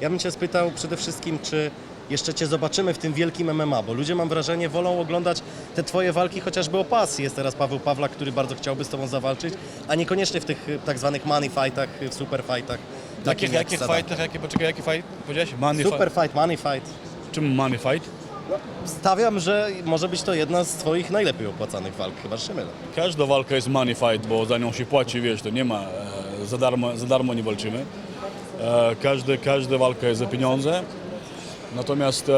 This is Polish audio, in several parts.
Ja bym Cię spytał przede wszystkim, czy jeszcze Cię zobaczymy w tym wielkim MMA, bo ludzie mam wrażenie wolą oglądać te Twoje walki chociażby o pas. Jest teraz Paweł Pawlak, który bardzo chciałby z Tobą zawalczyć, a niekoniecznie w tych y, tak zwanych money fightach, y, w super fightach. Jakich, jakich fightach, jakie, poczekaj, jaki fight? Powiedziałeś? Money? Super fight, money fight. Czym money fight? Stawiam, że może być to jedna z Twoich najlepiej opłacanych walk, chyba że się mylę. Każda walka jest money fight, bo za nią się płaci, wiesz, to nie ma, e, za darmo, za darmo nie walczymy. E, każde, każda walka jest za pieniądze. Natomiast e,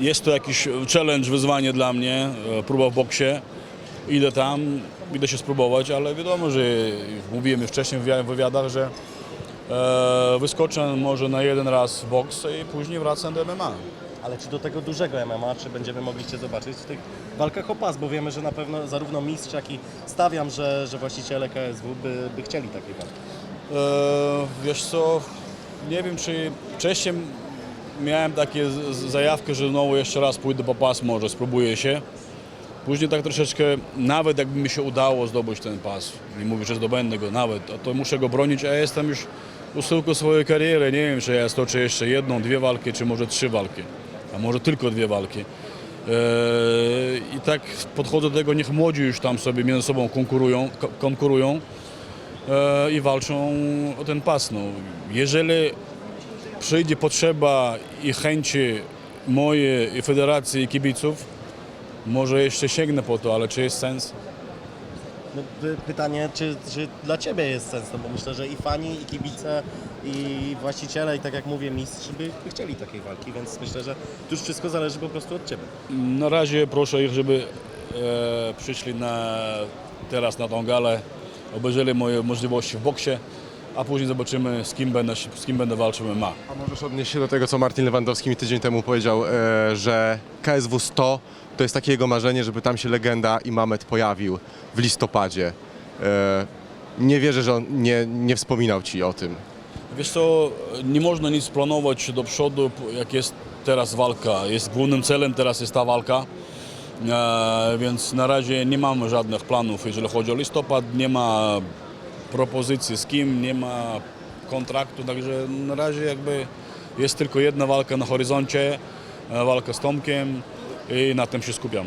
jest to jakiś challenge, wyzwanie dla mnie, e, próba w boksie. Idę tam, idę się spróbować, ale wiadomo, że mówiłem już wcześniej w wywi- wywiadach, że wyskoczę może na jeden raz w boks i później wracam do MMA. Ale czy do tego dużego MMA, czy będziemy mogli Cię zobaczyć w tych walkach o pas? Bo wiemy, że na pewno zarówno mistrz, jak i stawiam, że, że właściciele KSW by, by chcieli takiej walki. E, wiesz co, nie wiem czy wcześniej miałem takie zajawkę, że znowu jeszcze raz pójdę po pas, może spróbuję się. Później tak troszeczkę, nawet jakby mi się udało zdobyć ten pas, nie mówię, że zdobędę go nawet, to, muszę go bronić, a ja jestem już u schyłku swojej kariery, nie wiem, czy ja stoczę jeszcze jedną, dwie walki, czy może trzy walki, a może tylko dwie walki. E, I tak podchodzę do tego, niech młodzi już tam sobie między sobą konkurują, ko- konkurują i walczą o ten pas. No. Jeżeli przyjdzie potrzeba i chęci moje i federacji i kibiców, może jeszcze sięgnę po to, ale czy jest sens? No, pytanie, czy, czy dla Ciebie jest sens, no bo myślę, że i fani, i kibice, i właściciele, i tak jak mówię, mistrz by, by chcieli takiej walki, więc myślę, że tu już wszystko zależy po prostu od Ciebie. Na razie proszę ich, żeby e, przyszli na, teraz na tą galę, obejrzeli moje możliwości w boksie, a później zobaczymy z kim będę, z kim będę walczył MMA. A możesz odnieść się do tego, co Martin Lewandowski mi tydzień temu powiedział, e, że KSW 100 to jest takie jego marzenie, żeby tam się legenda i Mamet pojawił w listopadzie. E, nie wierzę, że on nie, nie wspominał ci o tym. Wiesz co, nie można nic planować do przodu, jak jest teraz walka. Jest głównym celem teraz jest ta walka, więc na razie nie mamy żadnych planów, jeżeli chodzi o listopad. Nie ma propozycji z kim, nie ma kontraktu, także na razie jakby jest tylko jedna walka na horyzoncie, e, walka z Tomkiem i na tym się skupiam.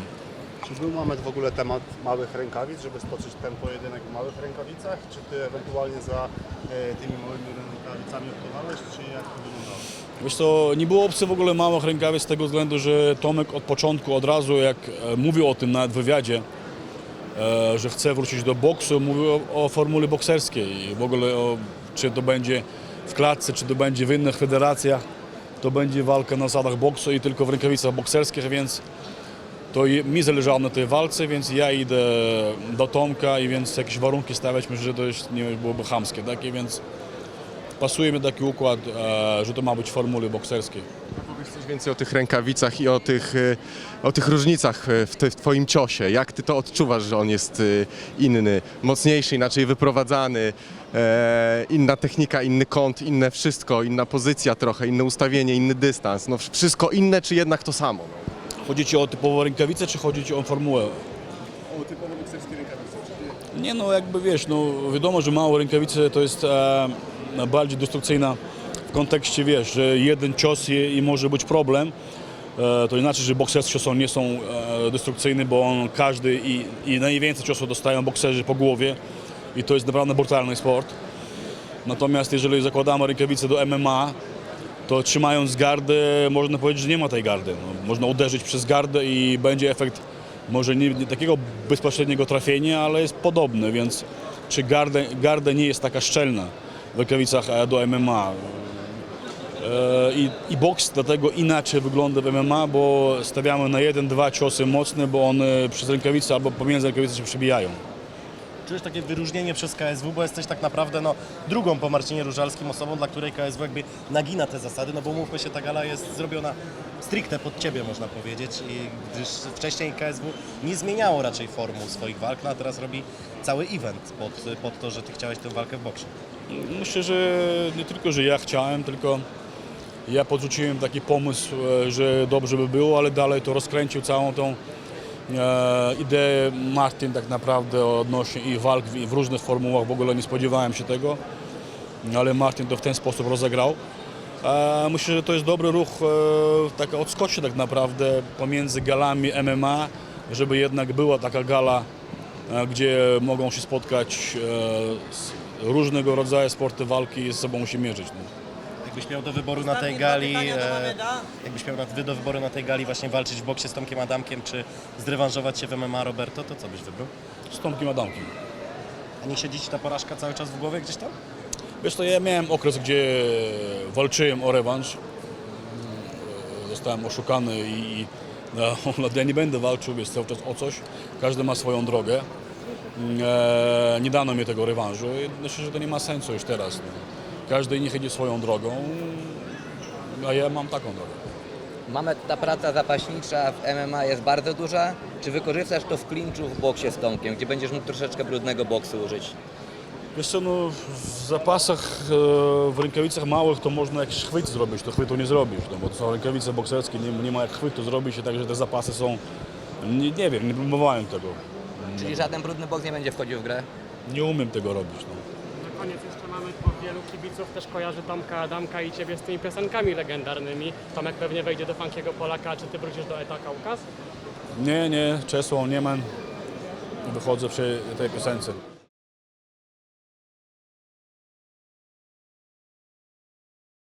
Czy był moment w ogóle temat małych rękawic, żeby stoczyć ten pojedynek w małych rękawicach? Czy ty ewentualnie za e, tymi małymi rękawicami optowałeś, czy jak to wyglądało? Wiesz co, nie było opcji w ogóle małych rękawic z tego względu, że Tomek od początku, od razu jak e, mówił o tym w wywiadzie, e, że chce wrócić do boksu, mówił o, o formule bokserskiej w ogóle o, czy to będzie w klatce, czy to będzie w innych federacjach, to będzie walka na zasadach boksu i tylko w rękawicach bokserskich, więc to mi zależało na tej walce, więc ja idę do Tomka i więc jakieś warunki stawiać, myślę, że to już nie byłoby chamskie, takie, więc pasuje mi taki układ, e, że to ma być w formule bokserskiej. Powiedz coś więcej o tych rękawicach i o tych, e, o tych różnicach e, w, te, w twoim ciosie. Jak ty to odczuwasz, że on jest inny, mocniejszy, inaczej wyprowadzany, inna technika, inny kąt, inne wszystko, inna pozycja trochę, inne ustawienie, inny dystans. No wszystko inne, czy jednak to samo? No? Chodzi Ci o typowe rękawice, czy chodzi Ci o formułę? O typowo bokserskie rękawice? Nie no, jakby wiesz, no wiadomo, że małe rękawice to jest e, bardziej destrukcyjna w kontekście, wiesz, że jeden cios i, i może być problem. E, to inaczej, że bokserskie ciosy nie są e, bo on każdy i, i najwięcej ciosów dostają bokserzy po głowie i to jest naprawdę brutalny sport. Natomiast jeżeli zakładamy rękawice do MMA, to trzymając gardę, można powiedzieć, że nie ma tej gardy. No, można uderzyć przez gardę i będzie efekt może nie, nie takiego bezpośredniego trafienia, ale jest podobny, więc czy garda, garda nie jest taka szczelna w rękawicach do MMA. E, I, I boks dlatego inaczej wygląda w MMA, bo stawiamy na jeden, dwa ciosy mocne, bo one przez rękawice albo pomiędzy rękawice się przebijają. Czujesz takie wyróżnienie przez KSW, bo jesteś tak naprawdę no, drugą po Marcinie Różalskim osobą, dla której KSW jakby nagina te zasady, no bo mówmy się, ta gala jest zrobiona stricte pod Ciebie, można powiedzieć, i gdyż wcześniej KSW nie zmieniało raczej formuł swoich walk, no a teraz robi cały event pod, pod to, że Ty chciałeś tę walkę w boksie. Myślę, że nie tylko, że ja chciałem, tylko ja podrzuciłem taki pomysł, e, że dobrze by było, ale dalej to rozkręcił całą tą e, ideę Martin tak naprawdę odnośnie ich walk w, w różnych formułach. W ogóle nie spodziewałem się tego, ale Martin to w ten sposób rozegrał. Myślę, że to jest dobry ruch, e, taka odskocznie tak naprawdę pomiędzy galami MMA, żeby jednak była taka gala, e, gdzie mogą się spotkać e, różnego rodzaju sporty walki i ze sobą się mierzyć. No. Jakbyś miał do wyboru na tej gali, jakbyś miał wy do wyboru na tej gali właśnie walczyć w boksie z Tomkiem Adamkiem, czy zrewanżować się w MMA Roberto, to co byś wybrał? Z Tomkiem Adamkiem. A nie siedzi ci ta porażka cały czas w głowie gdzieś tam? Wiesz to ja miałem okres, gdzie walczyłem o rewanż. Zostałem oszukany i, no, ja nie będę walczył wiesz, cały czas o coś. Każdy ma swoją drogę. E, nie dano mi tego rewanżu myślę, że to nie ma sensu już teraz. No. Każdy niech idzie swoją drogą, a ja mam taką drogę. Mamy ta praca zapaśnicza w MMA jest bardzo duża. Czy wykorzystasz to w klinczu w boksie z Tomkiem, gdzie będziesz mógł troszeczkę brudnego boksu użyć? Wiesz co, no, w zapasach, e, w rękawicach małych to można jakiś chwyt zrobić, to chwytu nie zrobisz, no, bo to są rękawice bokserskie, nie, nie ma jak chwytu zrobić, i także te zapasy są, nie, nie wiem, nie próbowałem tego, Czyli żaden brudny boks nie będzie wchodził w grę? nie umiem tego robić. No. Na koniec jeszcze mamy, bo wielu kibiców też kojarzy Tomka Adamka i Ciebie z tymi piosenkami legendarnymi. Tomek pewnie wejdzie do Funkiego Polaka, czy Ty wrócisz do Eta Kaukaz? Nie, nie, Czesław Niemen, wychodzę przy tej piosence.